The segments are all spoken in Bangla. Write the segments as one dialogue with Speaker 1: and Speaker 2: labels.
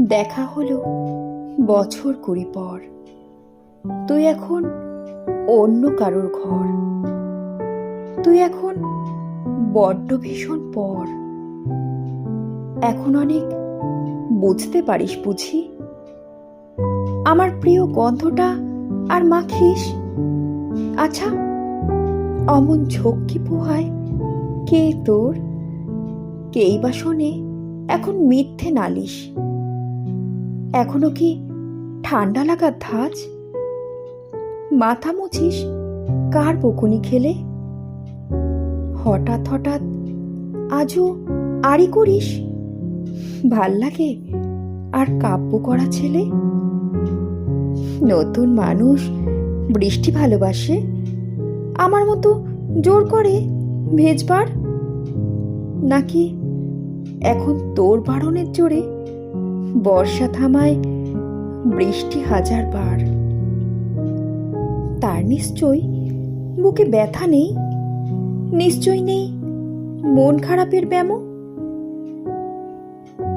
Speaker 1: দেখা হলো বছর কুড়ি পর। তুই এখন অন্য কারোর ঘর। তুই এখন বড্ড ভীষণ পর। এখন অনেক বুঝতে পারিস বুঝি। আমার প্রিয় গন্ধটা আর মাখিস। আচ্ছা অমন ঝক্কি পোহায় কে তোর? কেই বা শোনে? এখন মিথ্যে নালিশ। এখনও কি ঠান্ডা লাগার ধাঁচ? মাথা মুছিস, কার বকুনি খেলে? হঠাৎ হঠাৎ আজও আড়ি করিস? ভালো লাগে আর কাব্য করা ছেলে? নতুন মানুষ বৃষ্টি ভালোবাসে? আমার মতো জোর করে ভেজবার? নাকি এখন তোর বারণের জোরে বর্ষা থামায়, বৃষ্টি হাজার বার। তার নিশ্চয় বুকে ব্যথা নেই? নিশ্চয় নেই। মন খারাপের ব্যামো?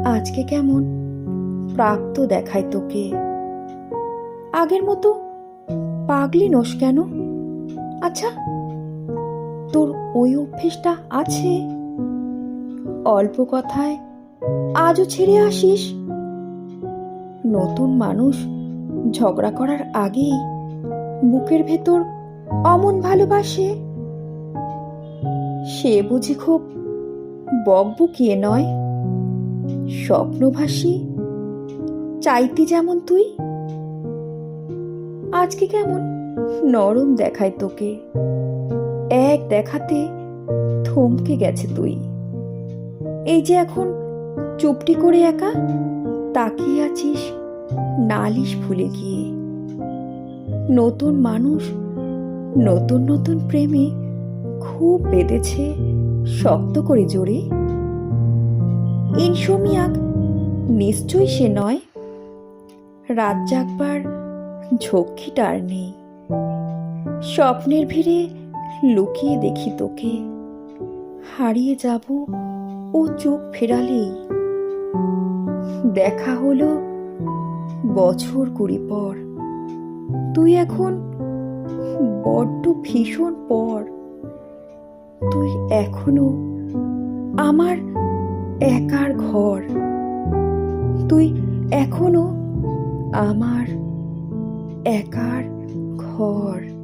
Speaker 1: আজকে কেমন? প্রাপ্ত দেখায় তোকে। আগের মতো পাগলি নোস কেন? আচ্ছা তোর ওই অভ্যেসটা আছে? অল্প কথায় আজও ছেড়ে আসিস? নতুন মানুষ ঝগড়া করার আগেই বুকের ভেতর অমন ভালোবাসে। সে বুঝি খুব বকবকিয়ে নয়। স্বপ্নভাসী, চাইতি যেমন তুই, আজকে কেমন নরম দেখায় তোকে। এক দেখাতে থমকে গেছে তুই। এই যে এখন চুপটি করে একা তাকিয়ে আছিস নালিশ ভুলে গিয়ে। নতুন মানুষ, নতুন নতুন প্রেমে খুব বেঁধেছে শক্ত করে জোরে। ইনসোমিয়াক নিশ্চয়ই সে নয়। রাত জাগবার ঝক্কিটা আর নেই। স্বপ্নের ভিড়ে লুকিয়ে দেখি তোকে। হারিয়ে যাব ও চোখ ফেরালেই। দেখা হলো বছর কুড়ি পর। তুই এখন বড্ড ভীষণ পর। তুই এখনও আমার একার ঘর। তুই এখনও আমার একার ঘর।